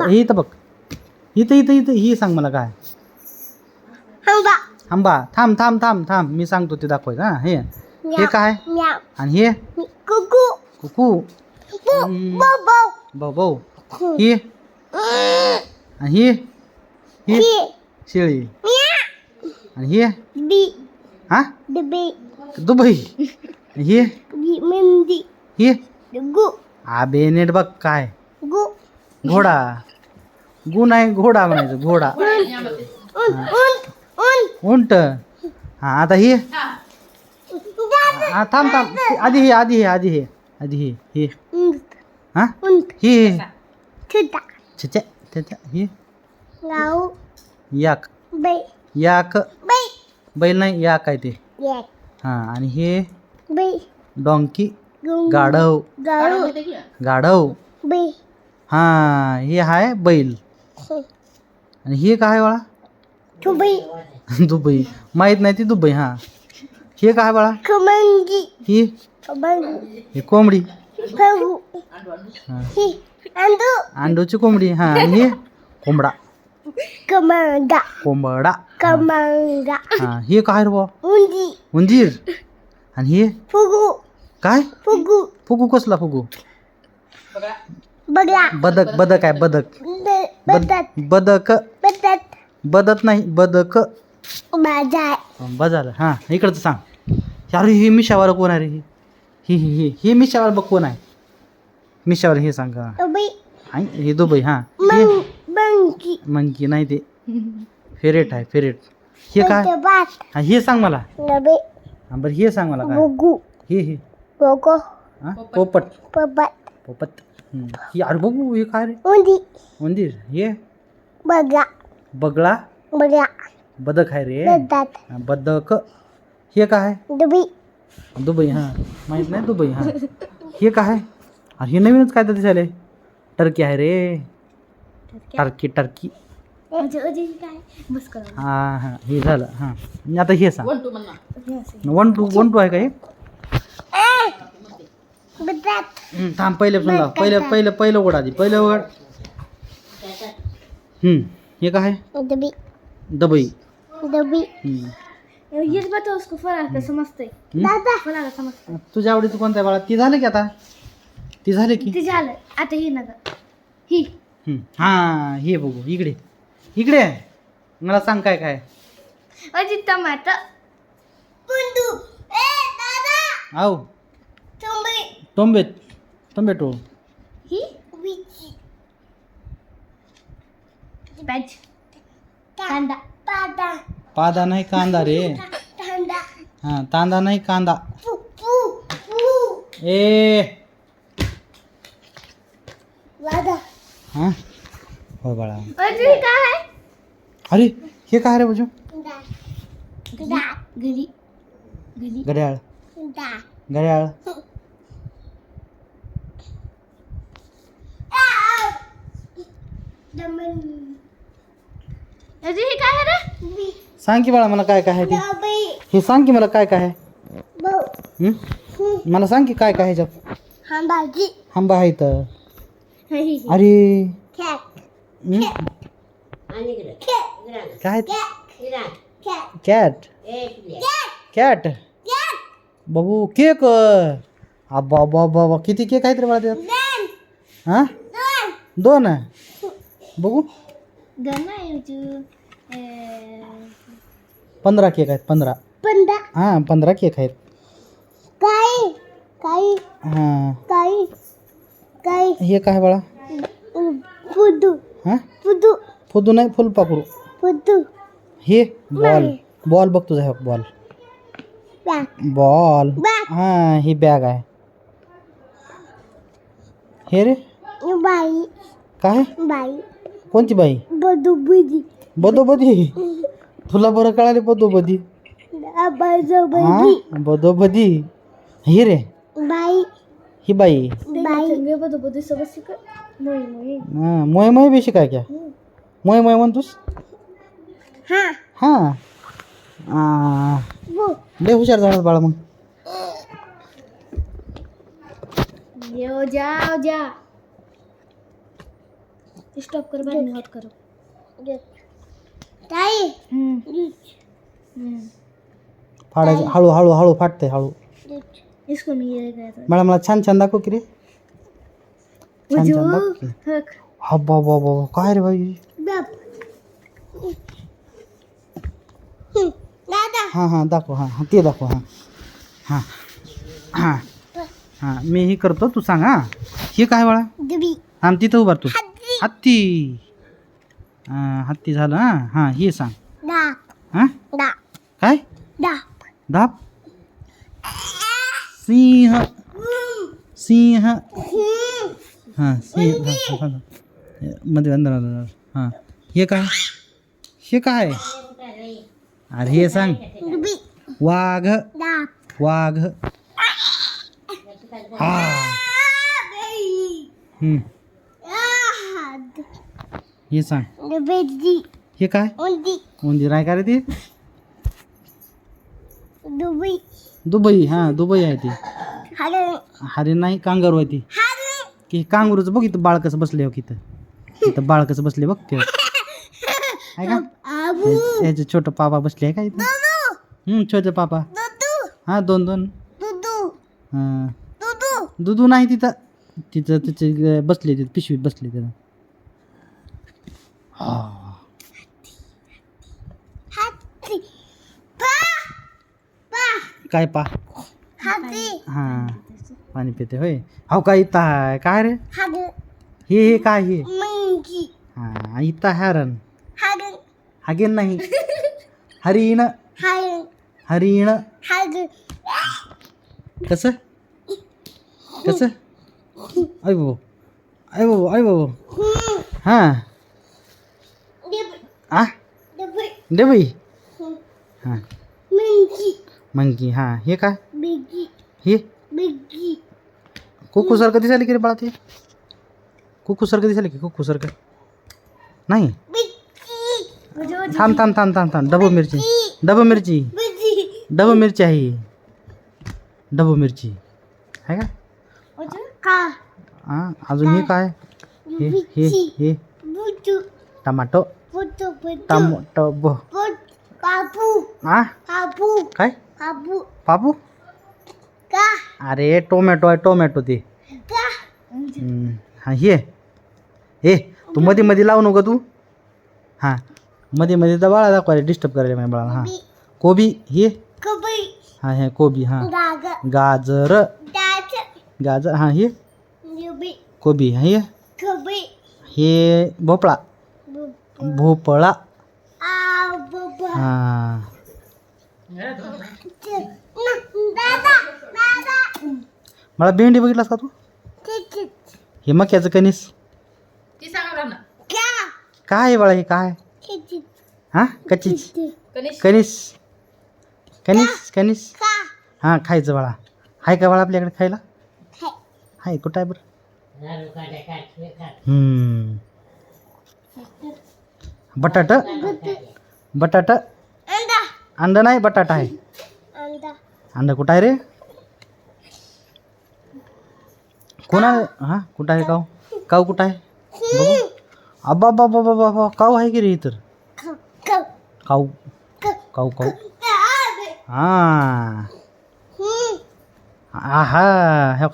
हे इथं बघ. इथं इथं इथं ही सांग मला काय. आंबा थांब. थांब थांब थांब मी सांगतो ते दाखवायचं हा हे. हे काय? म्याव. आणि हे? कुकू. कुकू. बो हम्म. बो बो भाऊ भाऊ ही? आणि ही? ही? ही. शेळी. आणि ही? बी. हा? डबे. दुबई. आणि ही? बी मेंदी ही? गु. आबे नेट बघ काय. गु. घोडा. गु नाही घोडा म्हणायचं घोडा. उंट. हा आता ही. हा. थांब थांब. आधी हे आधी हे आधी हे आधी हे हे. हा? ही. छच्या ही. याक. बै. याक. बै. बैल नाही याक आहे ते. हा आणि हे बै. डॉंकी. गाढव. गाढव. बै. हा हे आहे बैल. आणि हे काय बाळा? ठुबै दुबई. माहीत नाही ती दुबई हा. हे काय बाळा? खमंगी. ही? खमंगी. हे कोंबडी. हा. ही. अंदू अंडूची कोंबडी हा. आणि हे? कोंबडा. कमंगा कोंबडा. कमंगा हा हे काय रे बुवा? उंदी. उंदीर. आणि हे? फुगू. काय? फुगू. फुगू कसला फुगू? बदक बदक आहे बदक. ब- बद बदत बदक. बदत बदत नाही बदक. बजाल हां इकडचं सांग. अरे हे मिशावाला कोण आहे रे हे? ही ही ही हे मिशावाला बघ कोण आहे. मिशावाला हे सांग. हा दुबई. हाय, हे दुबई हां. हे मंग मंकी. मंकी नाही ते. फेरेट आहे फेरेट हे काय? हा हे सांग मला. हा बरं हे सांग मला काय? हे हे. हा पोपट. पबत पोपट. हम्म. हे अरे बघू हे काय रे? उंदी. उंदीर. हे बगला. बगळा बगला. बदक आहे रे. हा, बदक. हे काय? आहे? दुबई. दुबई हां. माहीत नाही दुबई हां. हे काय? आहे? अरे हे नवीनच काय तर दिसायले टर्की आहे रे. टर्की. टर्की बस कर. हां हां. हे झालं हां. आता हे सांग. वन टू वन टू आहे का हे? हम्म, थांब पहिले पण लाव. पहिले पहिलं पहिलं उघड आधी. पहिलं उघड हम्म, हे काय आहे? Dubai Dubai. दुबई हम्म. ये बताओ उसको फरार का? समजते हम्म? दादा. फरार समजते तुझ्या आवडीचं कोणत्या बाळा? ती झाली की आता? ती झाली की? ते झालं. आता ही नका ही. हम्म. हां हे बघू. इकडे. इकडे आहे. मला सांग काय काय अजी टमाटर. पुंडू ए दादा आव तुम्ही टोंबे टोमॅटो ही विची बॅज कांदा पादा पादा नाही कांदा रे कांदा हां तांदा नाही कांदा पू पू पू ए दादा हां हो बाळा अजी काय आहे अरे हे काय रे बजू दा दा घरी घरी घड्याळ दा घड्याळ हे काय आहे रे सांग की बाळा मला काय काय आहे ते हे सांग की मला काय काय आहे हं? मला सांग की काय काय आहे ह्याच्यात हम भाजी आंबा आहे तर अरे कॅट हं? कॅट काय कॅट कॅट कॅट बाबू केक अब्बा बाबा बाबा किती केक आहेत रे बाळा त्यात हाँ दोन आहे बघू. योजू पंधरा केक आहेत पंधरा. पंदा हाँ पंधरा केक आहेत. काय? काय? हाँ. काय? काय? हे काय बाळा? फुदू. हाँ? फुदू. फुदू नाही फुलपाखरू फुदू. हे बॉल. बॉल बघ तुझा बॉल. बॉल. हाँ ही बॅग आहे. हे रे. बाई. काय? बाई. कोणती बाई? बदू बुदी बदोबदी तुला बरं कळाले बदोबदी हा? बदोबदी हे रे. बाई. ही बाई. बाई. बदू बदू सब सिक मोई मोई हां मोय मोय बेशी काय? क्या मोय मोय म्हणतोस? हा. हां. लय हुशार झाला बाळा मग. यो जाओ स्टॉप कर बाद में हॉट करो. ताई. फाडायचं. हळू हळू हळू फाटते हळू. इसको मैं ये गया मला मला छान छान दाखव की रे. छान छान दाखव की. हा बाबा बाबा काय रे भाई बाप दादा. हां हां दाखव हां हां ते दाखव हां. हां. हां. हां मी हे करतो तू सांग हां. हे काय बाळा? हां तिथं उभार तू. हत्ती. हत्ती हां हत्ती झालं हां हां हे सांग. हां? काय? दाप धाप सिंह. सिंह. हां सिंह. हां, हां, हां. मध्ये अंदर आलं हां. हे काय? हे काय? अरे हे सांग. वाघ. वाघ. हा. हम्म. हे सांग. हे काय? उंदी. उंदीर आहे का रे ती? दुबई. दुबई. हां दुबई आहे ती. हरण हरिण नाही कांगारू आहे ती. की कांगारूचं बघ इथं बाळ कसं बसले हो इथं. इथं बाळ कसं बसले बघ ते. आहे का? आबू. याचे छोटं पापा बसले आहे का इथं? दुदू. हम्म छोटे पापा. दुदू. हां दोन दोन. दुदू. हां. दुदू. दुधू नाही तिथं. तिथं तिचे ग- बसले तिथं पिशवीत बसले तिथं. हा हत्ती पा पा काय पा हत्ती हां पाणी पिते होय अहो काय इथं काय रे हे हे काय हे मंकी हां इथं हरण हरण हागेन नाही हरिण हरण हरिण हरण कसं कसं आई बाबू आई बाबू आई बाबू हां आ डेबई हाँ। मंकी मंकी हाँ। हे काय बिगी हे बिगी कुकूसारखं दिसायला की रे बाळा ते कुकूसारखं दिसायला की कुकूसारखं नाही? बिगी थांब थांब थांब थांब थांब डबू मिरची। डबू मिरची। डबू मिरची आहे ही. डबू मिरची। आहे का? का? हाँ अजून हे? काय हे हे हे टमाटो। बुटू बुटू टमाटो ब बुट कापू आ कापू काय कापू पापू का अरे टोमॅटो आहे टोमॅटो ते का हम्म, हां हे ए तू मध्ये मध्ये लावू नको तू हां मध्ये मध्ये तर बाळा दाखवायला डिस्टर्ब करायला माझ्या बाळाला हां कोबी हे कबई हां हे कोबी हां गाग गाजर दाच गाजर हां हे युबी कोबी हे कबई हे भोपळा भोपळा. आ बाबा हां. दादा दादा मला भेंडी बघितलास का तू? हे मक्याचं कणीस. क्या काय आहे बाळा हे काय? हां? कचीच. कणीस. कणीस. कणीस का? हां खायचं बाळा. आहे का बाळा आपल्याकडे खायला? है आहे कुठं आहे बरं? हम्म. बटाट? बटाट? अंडा. अंड नाही बटाटा आहे. अंडा. अंड कुठं आहे रे? कोण आहे हाँ कुठं आहे काव काव कुठं आहे? बघू. अब्बा बाबा बाबा बाबा काव आहे की रे इतर काऊ काऊ. काऊ. हाँ. आहा ह्या